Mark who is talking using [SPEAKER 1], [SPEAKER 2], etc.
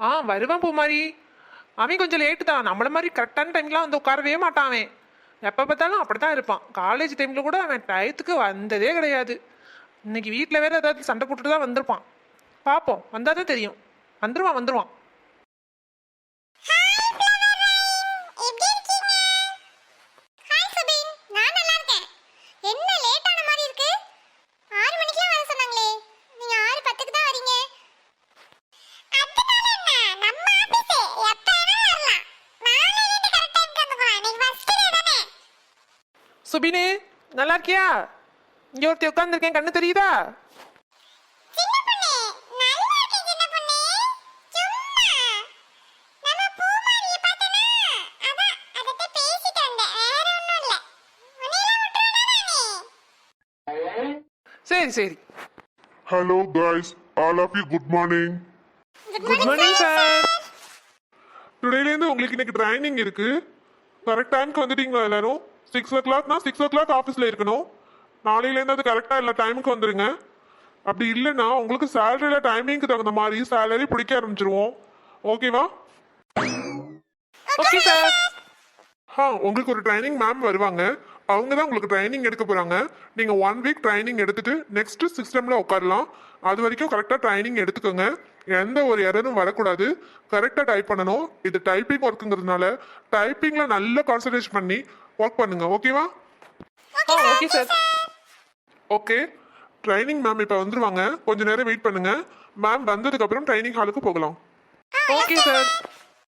[SPEAKER 1] ஆ வருவான் பூமாரி. அவன் கொஞ்சம் லேட்டு தான். நம்மள மாதிரி கரெக்டான டைம்லாம் வந்து உட்காரவே மாட்டான் அவன். எப்போ பார்த்தாலும் அப்படி தான் இருப்பான் காலேஜ் டைமில் கூட அவன் டயத்துக்கு வந்ததே கிடையாது. இன்னைக்கு வீட்டில் வேறு ஏதாவது சண்டை போட்டுட்டு தான் வந்திருப்பான். பார்ப்போம். வந்தால் தான் தெரியும்.
[SPEAKER 2] வந்துடுவான் வந்துடுவான்
[SPEAKER 1] சுபினு நல்லா இருக்கியா இங்கே ஒருத்தி உட்காந்துருக்கேன் கண்ணு தெரியுதா?
[SPEAKER 2] சின்ன பொண்ணு நல்லா இருக்கேன் சின்ன பொண்ணு. சும்மா. நம்ம பூமாரியை பார்த்தனா அதான் அதட்ட பேசிட்டு வந்தேன். வேற ஒண்ணும் இல்ல. உன்னையெல்லாம் விட்டுருவேனா நானே?
[SPEAKER 1] சரி சரி.
[SPEAKER 3] Hello guys, all of you good morning.
[SPEAKER 1] Good morning sir டுடேலேருந்து உங்களுக்கு இன்னைக்கு ட்ரைனிங் இருக்கு. கரெக்ட் டைம்க்கு வந்துட்டீங்களா எல்லாரும்? சிக்ஸ் ஓ கிளாக்னா சிக்ஸ் ஓ கிளாக் ஆஃபீஸில் இருக்கணும் நாளையிலேருந்து அது கரெக்டாக எல்லா டைமுக்கு வந்துருங்க. அப்படி இல்லைன்னா உங்களுக்கு சேலரியில் டைமிங்க்கு தகுந்த மாதிரி சேலரி பிடிக்க ஆரம்பிச்சிருவோம். ஓகேவா ஓகே சார் ஆ உங்களுக்கு ஒரு ட்ரைனிங் மேம் வருவாங்க. அவங்க தான் உங்களுக்கு ட்ரைனிங் எடுக்க போகிறாங்க நீங்கள் ஒன் வீக் ட்ரைனிங் எடுத்துட்டு நெக்ஸ்ட் சிஸ்டமில் உட்காரலாம். அது வரைக்கும் கரெக்டாக ட்ரைனிங் எடுத்துக்கோங்க. எந்த ஒரு எரரும் வரக்கூடாது. கரெக்டாக டைப் பண்ணணும். இது டைப்பிங் ஒர்க்குங்கிறதுனால டைப்பிங்கில் நல்ல கான்சன்ட்ரேட் பண்ணி ஒர்க் பண்ணுங்க ஓகேவா okay sir okay training ma'am இப்போ வந்துருவாங்க. கொஞ்ச நேரம் வெயிட் பண்ணுங்க. மேம் வந்ததுக்கப்புறம் ட்ரைனிங் ஹாலுக்கு போகலாம். Okay sir